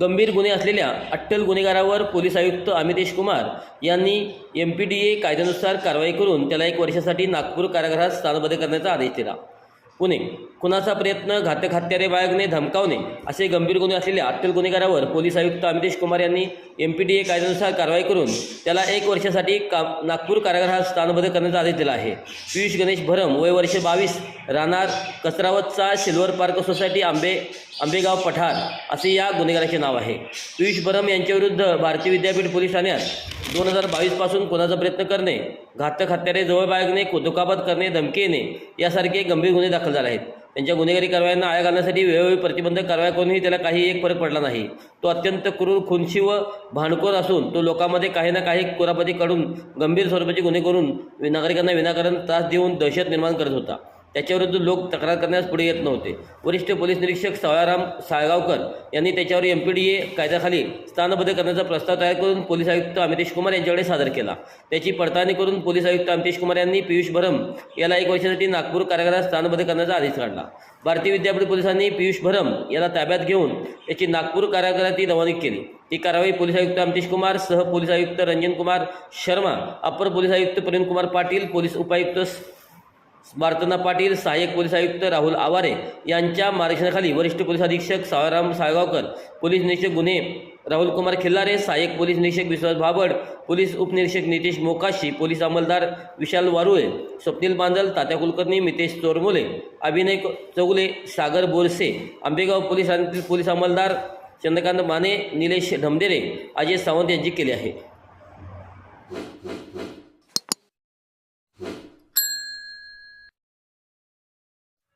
गंभीर गुन्हे असलेल्या अट्टल गुन्हेगारावर पोलीस आयुक्त अमितेश कुमार यांनी एम पी डी ए कायद्यानुसार कारवाई करून त्याला एक वर्षासाठी नागपूर कारागृहात स्थानबद्ध करण्याचा आदेश दिला. पुणे. खुनाचा प्रयत्न घातक हत्यारे बाळगणे धमकावणे असे गंभीर गुन्हे असलेल्या अट्टल गुन्हेगारावर पोलीस आयुक्त अमितेश कुमार यांनी एम पी डी ए कायद्यानुसार कारवाई करून त्याला एक वर्षासाठी का नागपूर कारागृहात स्थानबद्ध करण्याचा आदेश दिला आहे. पियुष गणेश भरम वय वर्ष बावीस राहणार कसरावतचा सिल्वर पार्क सोसायटी आंबे आंबेगाव पठार असे या गुन्हेगाराचे नाव आहे. पियुष भरम यांच्याविरुद्ध भारतीय विद्यापीठ पोलीस ठाण्यात दोन हजार बावीसपासून कोणाचा प्रयत्न करणे घातक हत्यारे जवळ बाळगणे दुखापत करणे धमकी येणे यासारखे गंभीर गुन्हे दाखल झाले आहेत. त्यांच्या गुन्हेगारी कारवायांना आळा घालण्यासाठी वेळोवेळी प्रतिबंधक कारवाया करूनही त्याला काही एक फरक पडला नाही. तो अत्यंत क्रूर खुनशी व भांडखोर असून तो लोकांमध्ये काही ना काही कुरापती काढून गंभीर स्वरूपाचे गुन्हे करून नागरिकांना विनाकारण त्रास देऊन दहशत निर्माण करत होता. त्याच्याविरुद्ध लोक तक्रार करण्यास पुढे येत नव्हते. वरिष्ठ पोलीस निरीक्षक सावळाराम साळगावकर यांनी त्याच्यावर एम पी डी ए कायद्याखाली स्थानबद्ध करण्याचा प्रस्ताव तयार करून पोलीस आयुक्त अमितेश कुमार यांच्याकडे सादर केला. त्याची पडताळणी करून पोलीस आयुक्त अमितेश कुमार यांनी पियुष भरम याला एक वर्षासाठी नागपूर कारागृहात स्थानबद्ध करण्याचा आदेश काढला. भारतीय विद्यापीठ पोलिसांनी पियुष भरम याला ताब्यात घेऊन त्याची नागपूर कारागृहात रवानगी केली. ती कारवाई पोलीस आयुक्त अमितेश कुमार सह पोलीस आयुक्त रंजन कुमार शर्मा अपर पोलीस आयुक्त प्रवीण कुमार पाटील पोलीस उपायुक्त मार्तना पाटील सहाय्यक पोलीस आयुक्त राहुल आवारे यांच्या मार्गदर्शनाखाली वरिष्ठ पोलीस अधीक्षक सावराम साळगावकर पोलीस निरीक्षक गुन्हे राहुल कुमार खिल्लारे सहाय्यक पोलीस निरीक्षक विश्वास भाबड पोलीस उपनिरीक्षक नितेश मोकाशी पोलीस अंमलदार विशाल वारुळे स्वप्नील बांदल तात्या कुलकर्णी मितेश चोरमोले अभिनय चौगुले सागर बोरसे आंबेगाव पोलिसांतील पोलीस अंमलदार चंद्रकांत माने निलेश ढमदेरे अजय सावंत यांची केली आहे.